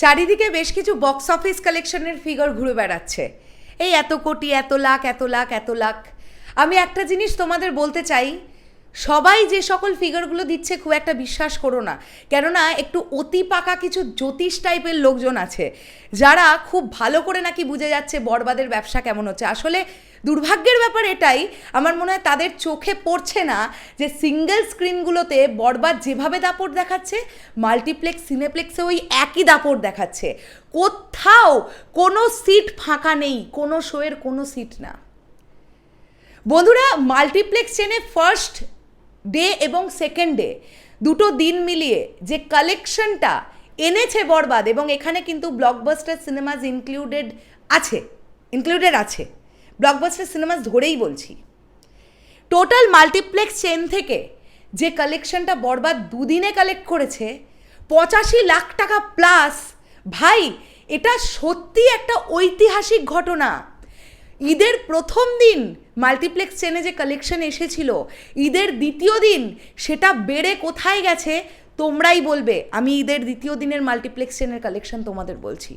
চারিদিকে বেশ কিছু বক্স অফিস কালেকশনের ফিগার ঘুরে বেড়াচ্ছে। এই এত কোটি, এত লাখ এত লাখ এত লাখ। আমি একটা জিনিস তোমাদের বলতে চাই সবাই যে সকল ফিগারগুলো দিচ্ছে খুব একটা বিশ্বাস করো না। কেননা একটু অতি পাকা কিছু জ্যোতিষ টাইপের লোকজন আছে, যারা খুব ভালো করে নাকি বুঝে যাচ্ছে বরবাদের ব্যবসা কেমন হচ্ছে। আসলে দুর্ভাগ্যের ব্যাপার এটাই, আমার মনে হয় তাদের চোখে পড়ছে না যে সিঙ্গেল স্ক্রিনগুলোতে বরবাদ যেভাবে দাপট দেখাচ্ছে মাল্টিপ্লেক্স সিনেপ্লেক্সে ওই একই দাপট দেখাচ্ছে। কোথাও কোনো সিট ফাঁকা নেই, কোনো শোয়ের কোনো সিট না। বন্ধুরা মাল্টিপ্লেক্স চেনে ফার্স্ট ডে এবং সেকেন্ড ডে, দুটো দিন মিলিয়ে যে কালেকশনটা এনেছে বরবাদ এবং এখানে কিন্তু ব্লকবাস্টার সিনেমাজ ইনক্লুডেড আছে ইনক্লুডেড আছে। ব্লকবাস্টার সিনেমাস ধরেই বলছি। টোটাল মাল্টিপ্লেক্স চেন থেকে যে কালেকশনটা বরবাদ দুদিনে কালেক্ট করেছে, পঁচাশি লাখ টাকা প্লাস ভাই, এটা সত্যি একটা ঐতিহাসিক ঘটনা। ঈদের প্রথম দিন মাল্টিপ্লেক্স চেনে যে কালেকশন এসেছিল, ঈদের দ্বিতীয় দিন সেটা বেড়ে কোথায় গেছে তোমরাই বলবে। আমি ঈদের দ্বিতীয় দিনের মাল্টিপ্লেক্স চেনের কালেকশন তোমাদের বলছি।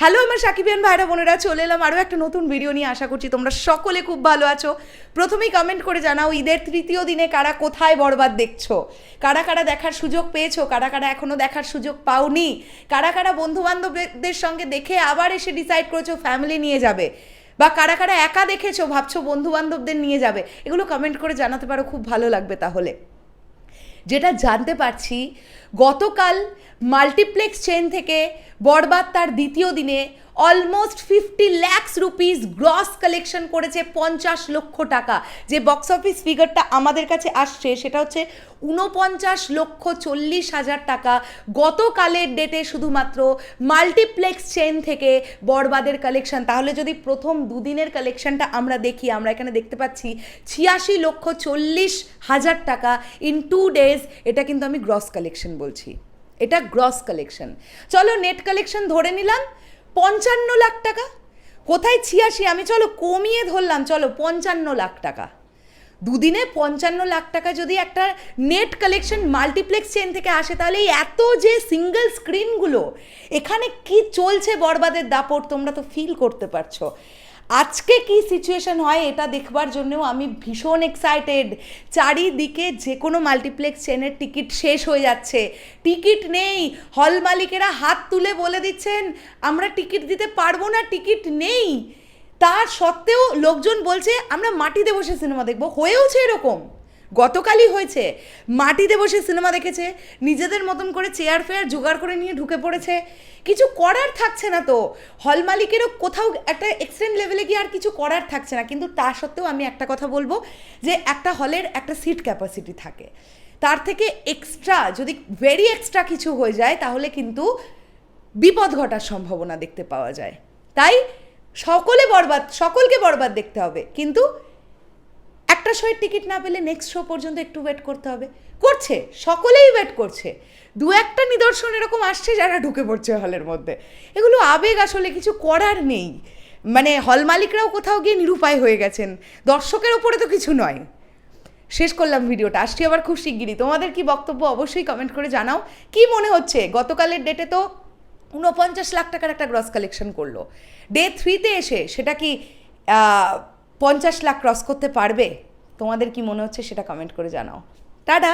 হ্যালো আমার সাকিবিয়ান ভাইরা, বোনেরা, চলে এলাম আরও একটা নতুন ভিডিও নিয়ে। আশা করছি তোমরা সকলে খুব ভালো আছো। প্রথমেই কমেন্ট করে জানাও, ঈদের তৃতীয় দিনে কারা কোথায় বরবাদ দেখছ? কারা কারা দেখার সুযোগ পেয়েছ? কারা কারা এখনও দেখার সুযোগ পাওনি? কারা কারা বন্ধু বান্ধবদের সঙ্গে দেখে আবার এসে ডিসাইড করেছ ফ্যামিলি নিয়ে যাবে? বা কারা কারা একা দেখেছ, ভাবছ বন্ধু বান্ধবদের নিয়ে যাবে, এগুলো কমেন্ট করে জানাতে পারো, খুব ভালো লাগবে তাহলে। যেটা জানতে পারছি, গতকাল মাল্টিপ্লেক্স চেন থেকে বরবাদ তার দ্বিতীয় দিনে almost fifty lakhs rupees gross collection করেছে পঞ্চাশ লক্ষ টাকা। যে বক্স অফিস ফিগারটা আমাদের কাছে আসছে, সেটা হচ্ছে উনপঞ্চাশ লক্ষ চল্লিশ হাজার টাকা। গতকালের ডেটে শুধুমাত্র মাল্টিপ্লেক্স চেন থেকে বরবাদের কালেকশন তাহলে যদি প্রথম দুদিনের কালেকশনটা আমরা দেখি, আমরা এখানে দেখতে পাচ্ছি ছিয়াশি লক্ষ চল্লিশ হাজার টাকা ইন টু ডেজ এটা কিন্তু আমি গ্রস কালেকশন বলছি। এটা গ্রস কালেকশন চলো নেট কালেকশন ধরে নিলাম। পঞ্চান্ন লাখ টাকা? কোথায় ছিয়াশি? আমি চলো কমিয়ে ধরলাম, চলো পঞ্চান্ন লাখ টাকা। দুদিনে পঞ্চান্ন লাখ টাকা যদি একটা নেট কালেকশন মাল্টিপ্লেক্স চেন থেকে আসে, তাহলে এত যে সিঙ্গেল স্ক্রিনগুলো, এখানে কি চলছে বরবাদের দাপট তোমরা তো ফিল করতে পারছ। আজকে কি সিচুয়েশন হয় এটা দেখবার জন্যও আমি ভীষণ এক্সাইটেড চারিদিকে যে কোনো মাল্টিপ্লেক্স চেনের টিকিট শেষ হয়ে যাচ্ছে। টিকিট নেই। হল মালিকেরা হাত তুলে বলে দিচ্ছেন, আমরা টিকিট দিতে পারব না টিকিট নেই। তার সত্ত্বেও লোকজন বলছে, আমরা মাটিতে বসে সিনেমা দেখব। হয়েওছে এরকম। গতকালই হয়েছে। মাটিতে বসে সিনেমা দেখেছে, নিজেদের মতন করে চেয়ার ফেয়ার জোগাড় করে নিয়ে ঢুকে পড়েছে। কিছু করার থাকছে না তো। হল মালিকেরও কোথাও একটা এক্সটেন্ড লেভেলে গিয়ে আর কিছু করার থাকছে না। কিন্তু তা সত্ত্বেও আমি একটা কথা বলব যে একটা হলের একটা সিট ক্যাপাসিটি থাকে। তার থেকে এক্সট্রা যদি ভেরি এক্সট্রা কিছু হয়ে যায়, তাহলে কিন্তু বিপদ ঘটার সম্ভাবনা দেখতে পাওয়া যায়। তাই সকলে বরবাদ, সকলকে বরবাদ দেখতে হবে। কিন্তু একটা শোয়ের টিকিট না পেলে নেক্সট শো পর্যন্ত একটু ওয়েট করতে হবে। করছে, সকলেই ওয়েট করছে। দু একটা নিদর্শন এরকম আসছে যারা ঢুকে পড়ছে হলের মধ্যে। এগুলো আবেগ আসলে কিছু করার নেই। মানে হল মালিকরাও কোথাও গিয়ে নিরুপায় হয়ে গেছেন। দর্শকের ওপরে তো কিছু নয়। শেষ করলাম ভিডিওটা। আসছি আবার খুব শিগগিরই। তোমাদের কি বক্তব্য অবশ্যই কমেন্ট করে জানাও। কি মনে হচ্ছে? গতকালের ডেটে তো উনপঞ্চাশ লাখ টাকার একটা গ্রস কালেকশন করল। ডে থ্রিতে এসে সেটা কি পঞ্চাশ লাখ ক্রস করতে পারবে? তোমাদের কি মনে হচ্ছে সেটা কমেন্ট করে জানাও। টাটা!